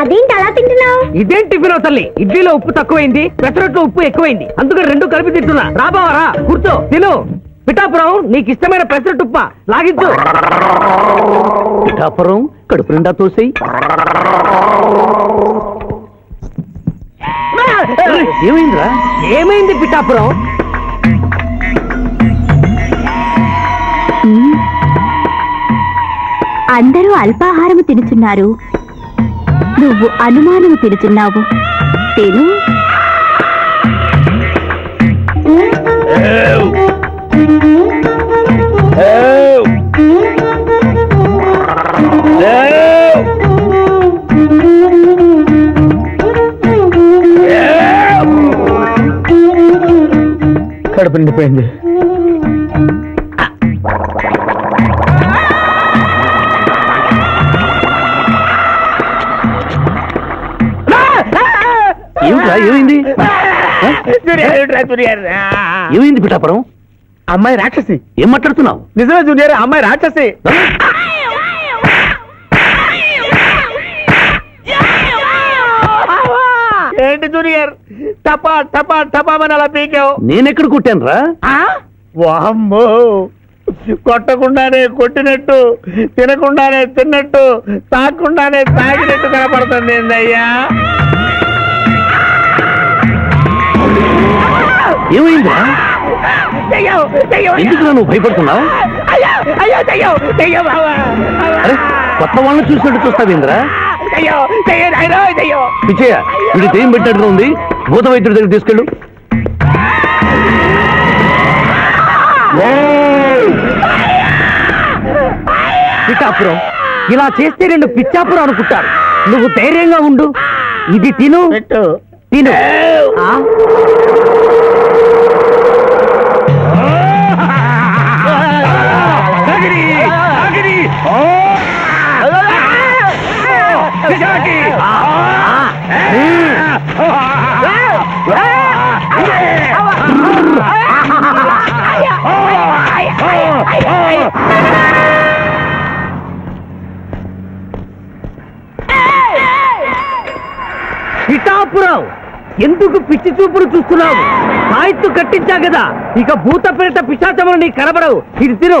అదేంటి అలా తింటున్నావు? ఇదేం టిఫిన్ తల్లి? ఇడ్లీలో ఉప్పు తక్కువైంది పెసరట్లో ఉప్పు ఎక్కువైంది. అందుకని రెండు కలిపి తింటున్నా. రాబావరా కూర్చో. తిను. పిఠాపురం నీకు ఇష్టమైన పెసరట్టు ఉప్మా. లాగించు. పిఠాపురం కడుపు నిండా తోసేయి. ఏమైందిరా? ఏమైంది పిఠాపురం? అందరూ అల్పాహారము తినుచున్నారు. నువ్వు అనుమానం పెడుతున్నావు తెలు కడుపు నిండిపోయింది. ఏమిట్రా ఏమైంది? ఏమైంది పిఠాపురం? అమ్మాయి రాక్షసి. ఏం మాట్లాడుతున్నావు? నిజమే జూనియర్ అమ్మాయి రాక్షసి. ఏంటి జూనియర్? టపా టపా టపామని అలా పీకావు. నేనెక్కడ కుట్టాను రా వామ్మో. కొట్టకుండానే కొట్టినట్టు తినకుండానే తిన్నట్టు తాగకుండానే తాగినట్టు కనపడుతుంది ఏందయ్యా? దెయ్యం, ఎందుకు నువ్వు భయపడుతున్నావు? అయ్యో, అయ్యో, దెయ్యం, దెయ్యం, బావా, బావా. అరే కొత్త వాళ్ళని చూసినట్టు చూస్తావేంద్రా దెయ్యం, నాయనా, దెయ్యం. పెట్టినట్టుగా ఉంది? భూత వైద్యుడి దగ్గర తీసుకెళ్ళు. పిఠాపురం ఇలా చేస్తే రెండు పిచ్చాపురం అనుకుంటారు. నువ్వు ధైర్యంగా ఉండు. ఇది తిను. పెట్టు. తిను. సాయిత్తు కట్టించా కదా? ఇక భూత పేరిట పిశాచములు నీకు కనబడవు. ఇది తిను.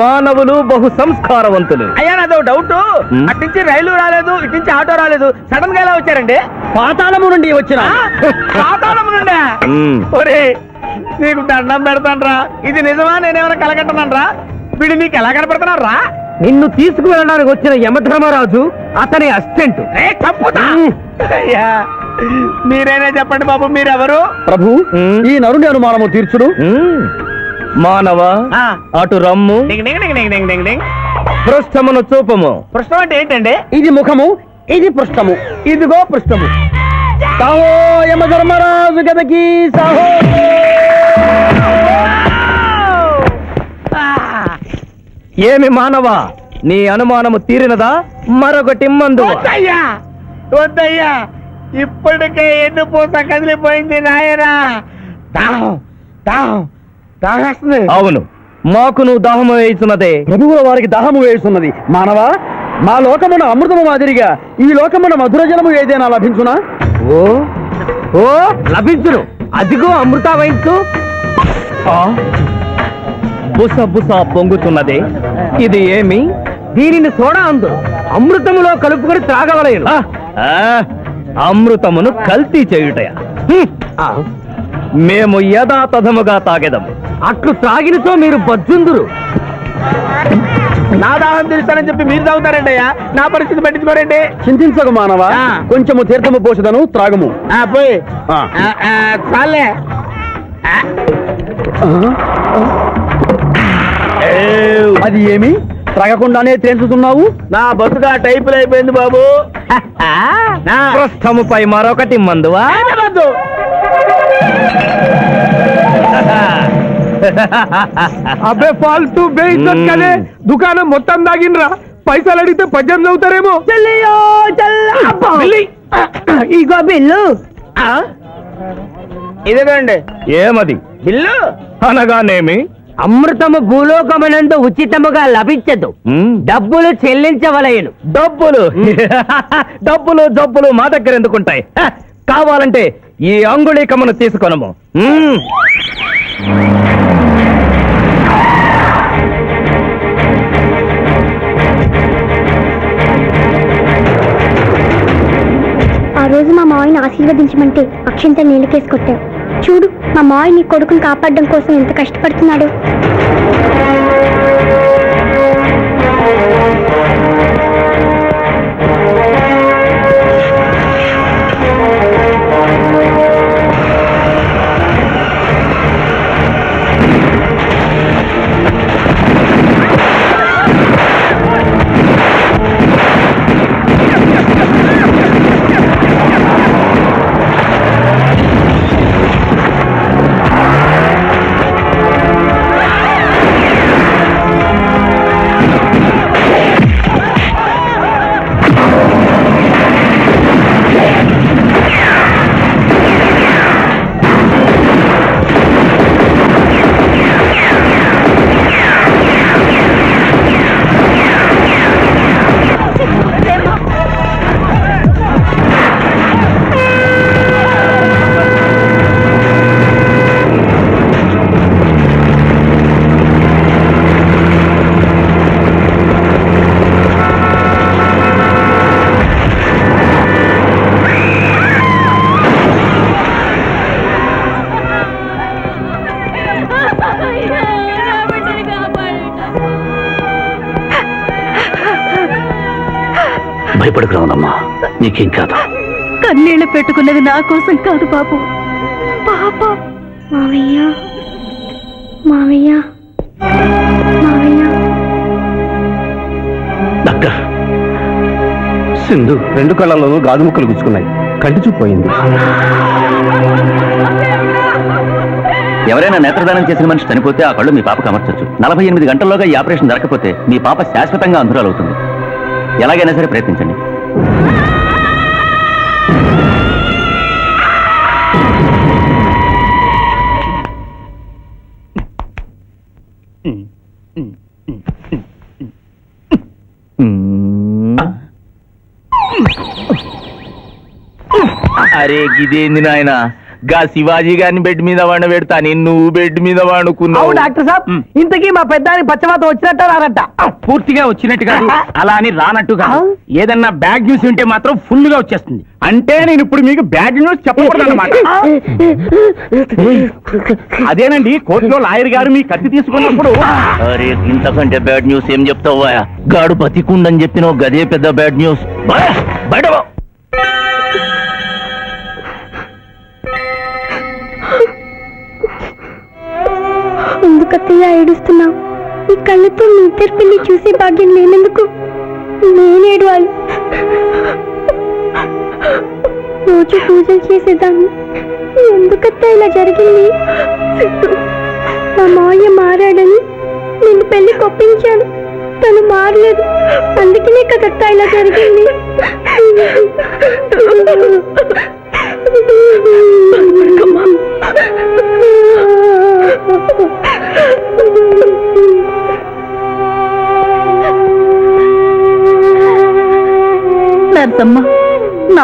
మానవులు బహు సంస్కారవంతులు అయ్యా నాదో డౌట్. మ్మ్. అట్నుంచి రైలు రాలేదు ఇట్నుంచి ఆటో రాలేదు. సడన్గా ఎలా వచ్చారండి? పాతాళము నుండి వచ్చిన? పాతాళం నుండా. ఒరే నీకు దండం పెడతానరా. ఇది నిజమా? నేనేమైనా కలగట్టనరా వీడు నీకు ఎలా కనపడుతున్నారా నిన్ను తీసుకువెళ్ళడానికి వచ్చిన యమధర్మరాజు అతని అసిస్టెంట్. అయ్యా మీరైనా చెప్పండి బాబు మీరెవరు? ప్రభు ఈ నరుని అనుమానము తీర్చుడు మానవ. అటు రమ్ము పృష్ఠమును చూపము. పృష్ఠం అంటే ఏంటండి? ఇది ముఖము ఇది పృష్ఠము ఇదిగో పృష్ఠము సాహో యమధర్మరాజు గదకి సాహో. ఏమి మానవ నీ అనుమానము తీరినదా? మరొకటి మందు వద్దయ్యా వద్దయ్యా ఇప్పటికే ఎన్ను పూత కదిలిపోయింది నాయనా. దాహం దాహం. దాహేస్తుంది. అవును. మాకు నువ్వు దాహము వేయుచున్నదే. ప్రభువుల వారికి దాహము వేస్తున్నది మానవ మా లోకమున అమృతము మాదిరిగా ఈ లోకమున మధుర జలము ఏదైనా లభించునా? ఓ ఓ లభించును. అదిగో అమృత వయస్సు బుస బుస పొంగుతున్నదే. ఇది ఏమి? దీనిని సోడా అందు. అమృతములో కలుపుకొని త్రాగవలేను అమృతమును కల్తీ చేయుటయా? మేము యథాతథముగా తాగెదము. అట్లు త్రాగినతో మీరు బజ్జుందురు. నా దాహం తీరుస్తానని చెప్పి మీరు తాగుతారండి అయ్యా. నా పరిస్థితి పట్టించుకోరండి. చింతించకు మానవా. కొంచెము తీర్థము పోషదను త్రాగము. పోయి. చాలే. అది ఏమి? త్రాగకుండానే తేల్చుతున్నావు నా బతుగా టైపులు అయిపోయింది బాబు. పృష్ఠముపై మరొకటి మందువా? అబ్బే ఫాల్తూ బేయిజ్జత్ దుకాణం మొత్తం దాగినరా పైసలు అడిగితే పద్దెనిమిది అవుతారేమో ఇగో బిల్లు. ఇదేనండి ఏమది? బిల్లు? అనగానేమి? అమృతము భూలోకమునందు ఉచితముగా లభించదు. డబ్బులు చెల్లించవలయను డబ్బులు? డబ్బులు జబ్బులు మా దగ్గర ఎందుకుంటాయి? కావాలంటే ఈ అంగుళీకమును తీసుకొనము. రోజు మా మావిని ఆశీర్వదించమంటే అక్షంత నీళ్ళకేసుకొట్టావు చూడు మా మావి నీ కొడుకుని కాపాడడం కోసం ఎంత కష్టపడుతున్నాడు. నీకేం కాదు. కన్నీళ్ళు పెట్టుకున్నది నా కోసం కాదు బాబు. పాప. మావయ్య. మావయ్య. మావయ్య. డాక్టర్. సింధు రెండు కళ్ళలోనూ గాజు ముక్కలు గుచ్చుకున్నాయి. కంటి చూపు పోయింది. ఎవరైనా నేత్రదానం చేసిన మనిషి చనిపోతే ఆ కళ్ళు మీ పాపకు అమర్చొచ్చు నలభై ఎనిమిది గంటల్లోగా ఈ ఆపరేషన్ జరగకపోతే మీ పాప శాశ్వతంగా అంధురాలవుతుంది. ఎలాగైనా సరే ప్రయత్నించండి. అరే గిదేంది నాయన? గా శివాజీ గారిని బెడ్ మీద వండ పెడతా నువ్వు బెడ్ మీద వండుకున్నావు. డాక్టర్ సాబ్. ఇంతకీ మా పెద్దాని పచ్చవాత వచ్చినట్ట రారట పూర్తిగా వచ్చినట్టు కాదు. అలా అని రానట్టు కాదు ఏదన్నా బ్యాడ్ న్యూస్ ఉంటే మాత్రం ఫుల్గా వచ్చేస్తుంది. అంటే నేను ఇప్పుడు మీకు బ్యాడ్ న్యూస్ చెప్పకూడదు అనమాట అదేనండి కోర్టులో లాయర్ గారు మీ కత్తి తీసుకున్నప్పుడు. అరే ఇంతకంటే బ్యాడ్ న్యూస్ ఏం చెప్తావా గాడు బతికుండని చెప్పిన గదే పెద్ద బ్యాడ్ న్యూస్. బయట కత్తయ్య ఏడుస్తున్నావు. ఈ కళ్ళతో మీ ఇద్దరు పిల్లి చూసే భాగ్యం లేనందుకు నేను ఏడవాలి రోజు పూజలు చేసేదాన్ని. ఎందుకత్త ఇలా జరిగింది? మా మావయ్య మారాడని నేను పెళ్ళి కొప్పించాను తను మారలేదు. అందుకనే కదత్త ఇలా జరిగింది.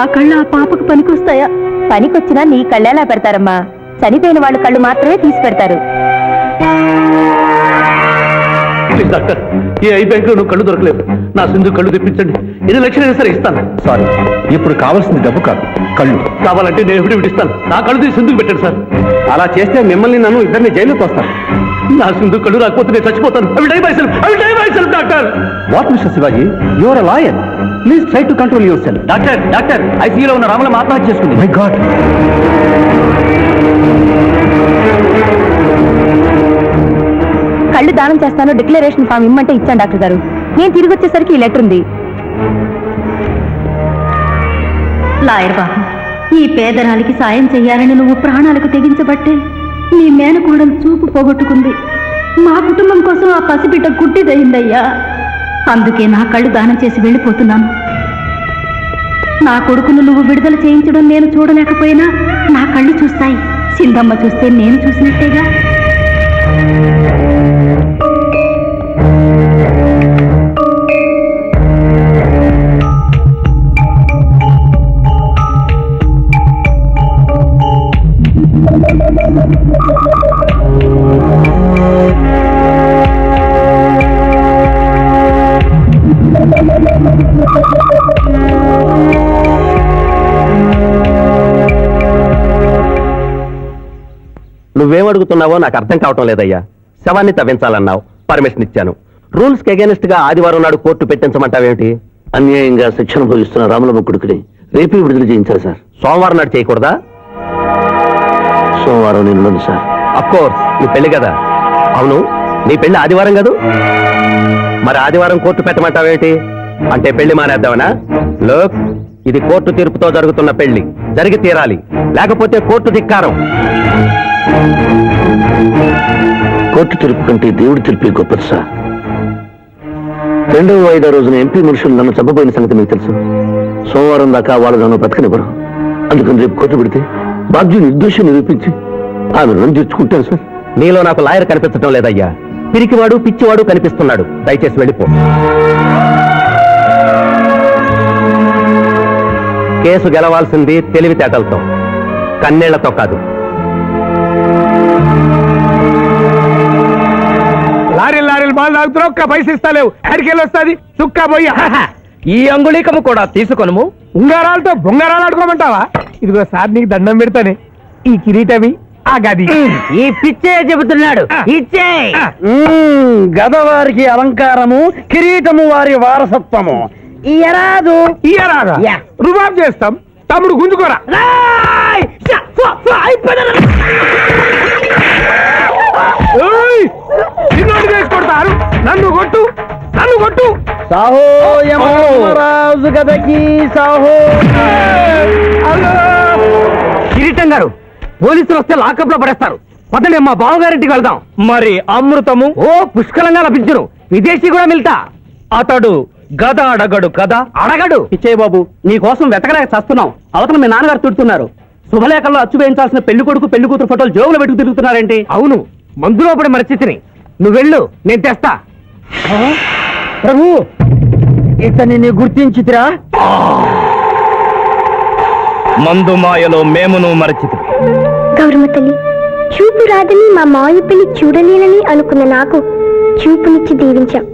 నా కళ్ళు ఆ పాపకు పనికొస్తాయా? పనికొచ్చినా నీ కళ్ళెలా పెడతారమ్మా. చనిపోయిన వాళ్ళ కళ్ళు మాత్రమే తీసి పెడతారు. ప్లీజ్ డాక్టర్ ఈ ఐ బ్యాంక్లో నువ్వు కళ్ళు దొరకలేదు. నా సింధు కళ్ళు తెప్పించండి. ఎన్ని లక్షలైనా సరే ఇస్తాను. సారీ ఇప్పుడు కావాల్సింది డబ్బు కాదు కళ్ళు. కావాలంటే నేను ఎప్పుడు ఇస్తాను. నా కళ్ళు తీసి సింధుకు పెట్టండి సార్. అలా చేస్తే మిమ్మల్ని నన్ను ఇద్దరిని జైలుకి వస్తాను. నా సింధు కళ్ళు రాకపోతే నేను చచ్చిపోతాను. అవి డై బై సెల్ఫ్ అవి die by self doctor. What mister Shivaji your lawyer please try to control yourself doctor doctor ఐసీయూలో ఉన్న రామలం ఆత్మహత్య చేసుకుంది. మై గాడ్ కళ్ళు దానం చేస్తాను డిక్లరేషన్ ఫామ్ ఇమ్మంటే ఇచ్చాను డాక్టర్ గారు. నేను తిరిగి వచ్చేసరికి ఈ లెటర్ ఉంది. లాయర్ బాబు ఈ పేదరాలికి సాయం చెయ్యాలని నువ్వు ప్రాణాలకు తెగించబట్టే నీ మేనకోడలు చూపు పోగొట్టుకుంది. మా కుటుంబం కోసం ఆ పసిబిడ్డ గుడ్డిదయిందయ్యా అందుకే నా కళ్ళు దానం చేసి వెళ్ళిపోతున్నాను. నా కొడుకును నువ్వు విడుదల చేయించడం నేను చూడలేకపోయినా నా కళ్ళు చూస్తాయి. సింధమ్మ చూస్తే నేను చూసినట్టేగా. అడుగుతున్నావో నాకు అర్థం కావటం లేదయ్యా. శవాన్ని తవ్వించాలన్నావు. పర్మిషన్ ఇచ్చాను. రూల్స్కి అగేనిస్ట్గా ఆదివారం నాడు కోర్టు పెట్టించమంటావేంటి అన్యాయంగా శిక్షణ భోగిస్తున్న రాములమ్మ కొడుకుని రేపే విడుదల చేయించాలి సార్. సోమవారం నాడు చేయకూడదా? సోమవారం నిన్నది సార్. అఫ్ కోర్స్ నీ పెళ్ళి కదా. అవును నీ పెళ్ళి ఆదివారం కదూ? మరి ఆదివారం కోర్టు పెట్టమంటావేంటి అంటే పెళ్ళి మానేద్దామనా? లోక్ ఇది కోర్టు తీర్పుతో జరుగుతున్న పెళ్ళి. జరిగి తీరాలి. లేకపోతే కోర్టు ధిక్కారం. కోర్టు తీర్పు కంటే దేవుడి తీర్పే గొప్పది సార్. రెండవ వాయిదా రోజున ఎంపీ మనుషులు నన్ను చంపబోయిన సంగతి మీకు తెలుసు. సోమవారం దాకా వాళ్ళు నన్ను బ్రతకనివ్వరు. అందుకని రేపు కోర్టు పెడితే బాధ్యు నిర్దోషం నిరూపించి ఆమె రుణం తీర్చుకుంటాను సార్. నీలో నాకు లాయర్ కనిపించడం లేదయ్యా. పిరికివాడు పిచ్చివాడు కనిపిస్తున్నాడు. దయచేసి వెళ్ళిపో. కేసు గెలవాల్సింది తెలివితేటలతో కన్నేళ్ళతో కాదు. లారీలు లారీలు బాల్ తాగుతున్నావు ఒక్క పైసలు ఇస్తలేవు ఎక్కడికి వస్తుంది? చుక్క పోయి ఈ అంగుళీకము కూడా తీసుకొనుము. ఉంగరాలతో బొంగరాలు ఆడుకోమంటావా? ఇదిగో సార్ నీకు దండం పెడతానే. ఈ కిరీటమి ఆ గది. ఈ పిచ్చే చెబుతున్నాడు. ఇచ్చే. గదవారికి అలంకారము కిరీటము వారి వారసత్వము. ఇయరాదు ఇయరాదా యా. రుబాబ్ చేస్తాం. తమ్ముడు గుంజుకోరా. ఏయ్! కొడతారు? నన్ను కొట్టు! నన్ను కొట్టు! సాహో రాజు గదకి సాహో! కిరీటం గారు పోలీసులు వస్తే లాకప్లో పడేస్తారు. పదండి మా బావగారింటికి వెళ్దాం. మరి అమృతము? ఓ పుష్కలంగా లభించును. విదేశీ కూడా మిల్తా. అతడు గద అడగడు కదా? అడగడు. ఇచ్చే బాబు నీ కోసం వెతకలేక చస్తున్నాం. అవతల మీ నాన్నగారు తిడుతున్నారు. శుభలేఖల్లో అచ్చు వేయించాల్సిన పెళ్ళి కొడుకు పెళ్ళి కూతురు ఫోటోలు జోబులు పెట్టుకు తిరుగుతున్నారేంటి? అవును. మందులో పడి మరిచితిని నువ్వు వెళ్ళు నేను తెస్తా. ప్రభు ఇతని నీ గుర్తించితిరా? మందు మాయలో మేమును మరచితి గౌరమ్మ తల్లి చూపు రాదని మా మాయ పెళ్ళి చూడలేనని అనుకున్న నాకు చూపునిచ్చి దీవించాం.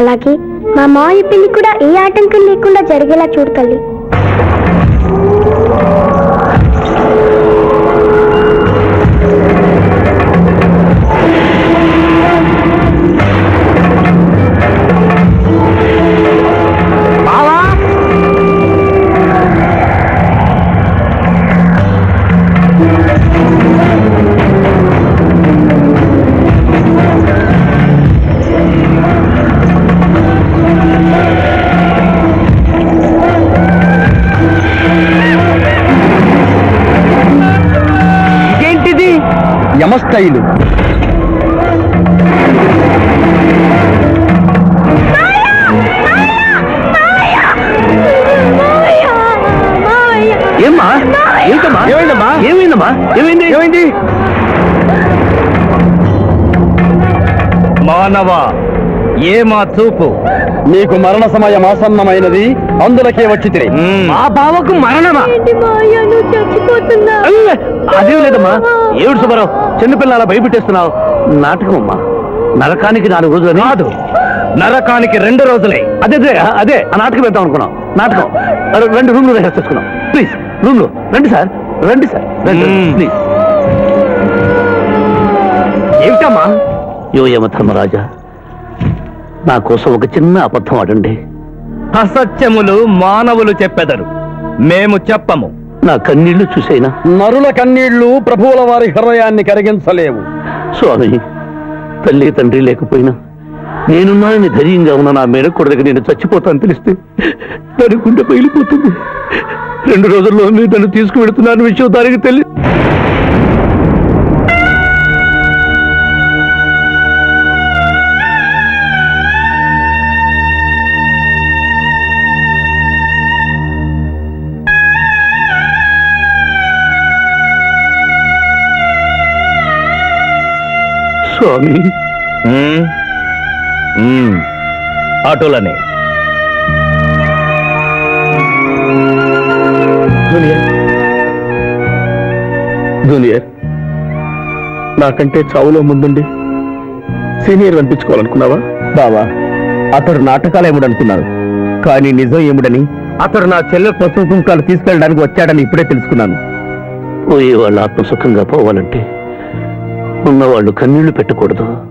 అలాగే మా మాయ పెళ్ళి కూడా ఏ ఆటంకం లేకుండా జరిగేలా చూడు యమస్థైలు ఏమ్మా? ఏంటమ్మా? ఏమైందమ్మా? ఏమైందమ్మా? ఏమైంది? ఏమైంది? మానవ ఏ మా చూపు? నీకు మరణ సమయం ఆసన్నమైనది అందులకే వచ్చి తిరిగి. మా బావకు మరణమా? చచ్చిపోతున్నా అదేం లేదమ్మా. ఏమిటి సుబ్బారావు? చిన్నపిల్లల భయపెట్టేస్తున్నావు? నాటకం అమ్మా. నరకానికి నాలుగు రోజులు కాదు. నరకానికి రెండు రోజులే. అదే అదే ఆ నాటకం వేద్దాం అనుకున్నాం. నాటకం. రెండు రూమ్లు రిహార్స్ చేసుకున్నాం. ప్లీజ్ రూమ్లో. రండి సార్. రండి సార్. రండి. ప్లీజ్ ఏమిటమ్మా? యో యమ ధర్మరాజా నా కోసం ఒక చిన్న అబద్ధం ఆడండి. అసత్యములు మానవులు చెప్పెదరు. మేము చెప్పము. నా కన్నీళ్ళు చూసైనా? నరుల కన్నీళ్ళు ప్రభువుల వారి హృదయాన్ని కరిగించలేవు. స్వామి తల్లి తండ్రి లేకపోయినా నేనున్నానని ధైర్యంగా ఉన్న నా మేనకొడదకి నేను చచ్చిపోతాను తెలిస్తే దాని గుండె పగిలిపోతుంది. రెండు రోజుల్లో మీరు నన్ను తీసుకువెడుతున్నాను విషయం దానికి తెలియ ఉమ్, అటులనే జూనియర్. జూనియర్ నాకంటే చావులో ముందుండి సీనియర్ అనిపించుకోవాలనుకున్నావా? బావా అతడు నాటకాలు ఏముడనుకున్నాను కానీ నిజం ఏముడని అతడు నా చెల్లె పసుపు కుంకాలు తీసుకెళ్ళడానికి వచ్చాడని ఇప్పుడే తెలుసుకున్నాను. పోయే వాళ్ళు ఆత్మసుఖంగా పోవాలంటే ఉన్నవాళ్ళు కన్నీళ్ళు పెట్టకూడదు.